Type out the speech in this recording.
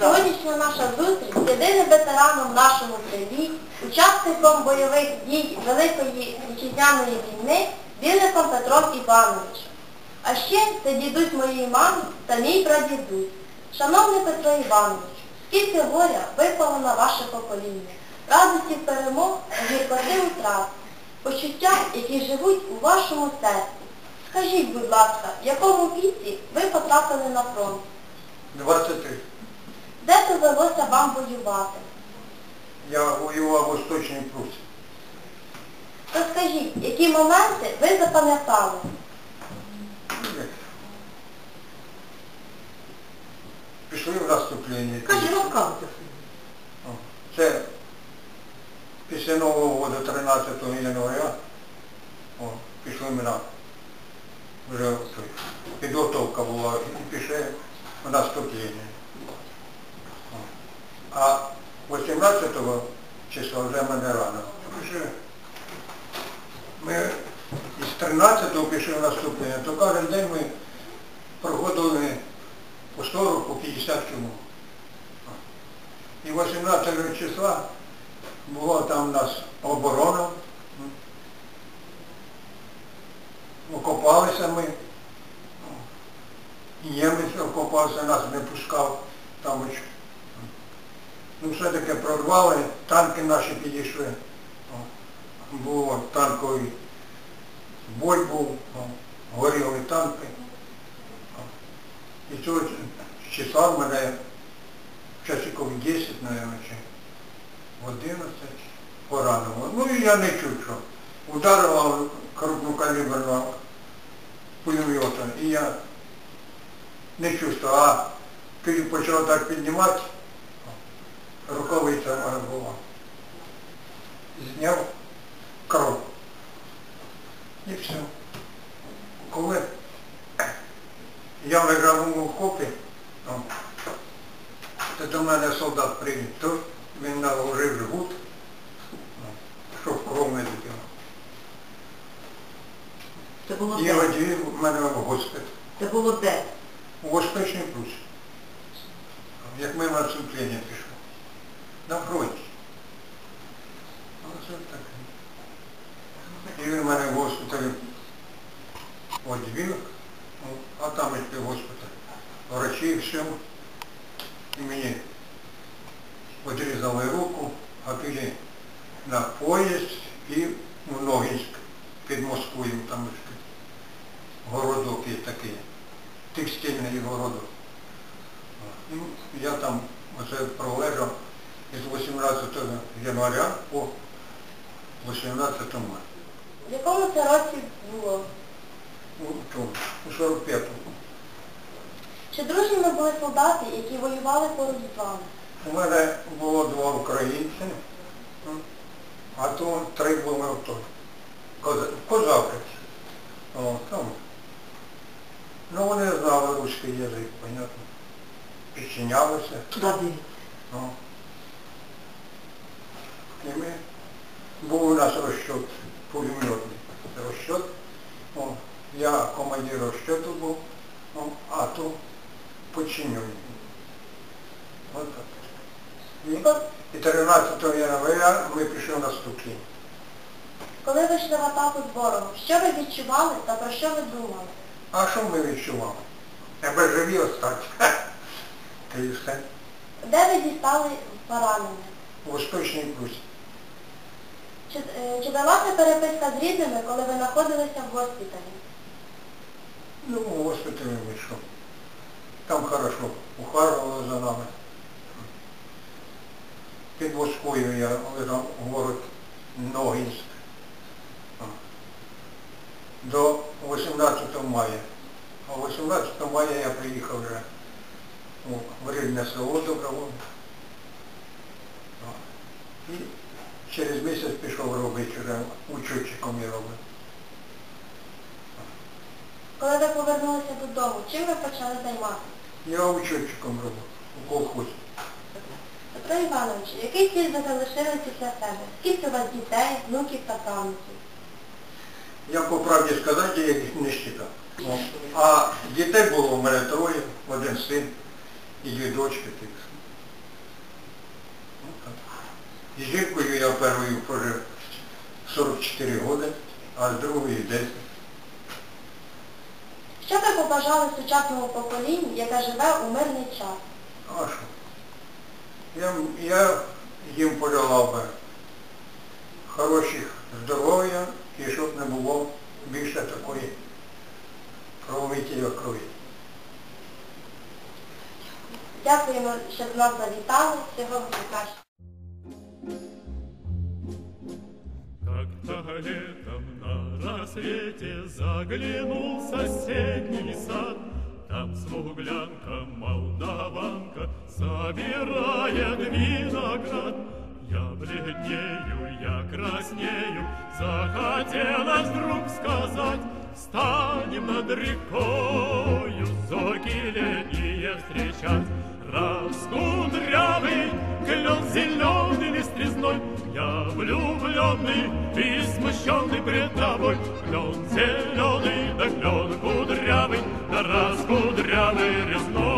Сьогоднішня наша зустріч з єдиним ветераном в нашому селі, учасником бойових дій Великої Вітчизняної війни, Біликом Петром Івановичем. А ще це дідусь моєї мами та мій прадідусь. Шановний Петро Іванович, скільки горя випало на ваше покоління, радості перемог, гіркоти утрат, почуття, які живуть у вашому серці. Скажіть, будь ласка, в якому віці ви потрапили на фронт? 23. Де довелося вам воювати? Я воював в Восточній Прусі. Розкажіть, які моменти ви запам'ятали? Пішли в наступлення. Кажи, розказуйте. О, Це після Нового року, 13 января, о, пішли ми на вже підготовка була і пішли в наступлення. О. А 18 числа вже мене рано. Ми із 13-го пішли в наступлення, то кожен день ми проходили по 40, по 50 км. І 18 числа була там у нас оборона. Окопалися ми. І Німець окопався, нас не пускав там. Ну все-таки прорвали, танки наші підійшли. Було танковий бой був, горіли танки. І цього числа в мене часиків 10, мабуть, чи 11 поранило. Ну і я не чув, що ударила крупнокаліберного пулемета. І я не чувствував, а коли почав так піднімати, рукавиця мене була. Зняв кров. І все. Коли я лежав у окопі, о, то до мене солдат привів, то він наложив жгут, о, щоб кров не було І де? одвів мене в госпіталь. Це було де? У Восточній Прусі. Як ми на отступлення пішли. На фронті. Оце так. І він мене в госпіталі одвів, ну, а там і госпіталь. Врачі все. І мені відрізали руку, а тоді на поїзд і в Ногінськ під Москвою, там текстильний городок. І я там оце пролежав із 18 января по 18 мая. В якому це році було? У чому? У 45-му. Чи дружніми були солдати, які воювали поруч з вами? У мене було два українці, а то три були ото. Коза- Козаки. Там. Ну вони знали русський язик, понятно. Підчинялися. Дивіться. Ну. І ми, був у нас розчет, пулеметний розчет. О, я командир розчету був, о, а то подчинений. От так. І, і 13 января ми пішли на стуки. Коли ви йшли в атаку з ворогом, що ви відчували та про що ви думали? А що ми відчували? Аби живі остати. Та і все. Де ви дістали поранення? У Восточній Прусі. Чи, е, чи далася переписка з рідними, коли ви знаходилися в госпіталі? Ну, в госпіталі вийшов. Там хорошо ухажували за нами. Під Москвою я лежав город Ногінськ. До 18 мая. А 18 мая я приїхав вже в рідне село Добровольне. І через місяць пішов робити вже учетчиком я робив. Коли ви повернулися додому, чим ви почали займатися? Я учетчиком робив у колхозі. Петро Іванович, який слід ви залишили після себе? Скільки у вас дітей, внуків та правнуків? Я по правді сказати, я їх не считав. А дітей було у мене троє, один син і дві дочки тих. Ну. З жінкою я першою прожив 44 роки, а з другою 10. Що ви побажали сучасному поколінню, яке живе у мирний час? А що? Я, я їм пожелав би хороших здоров'я і щоб не було більше такої кровотілля крові. Дякуємо, що до нас завітали. Всього вам найкращого. Как-то летом на рассвете заглянул в соседний сад. Там смуглянка, молдаванка собирает виноград. Я бледнею, я краснею, захотелось вдруг сказать, Станем над рекою соки летние встречать. Раскудрявый, клен зеленый, лист резной, Я влюбленный и смущенный пред тобой. Клен зеленый, да клен кудрявый, да раскудрявый резной.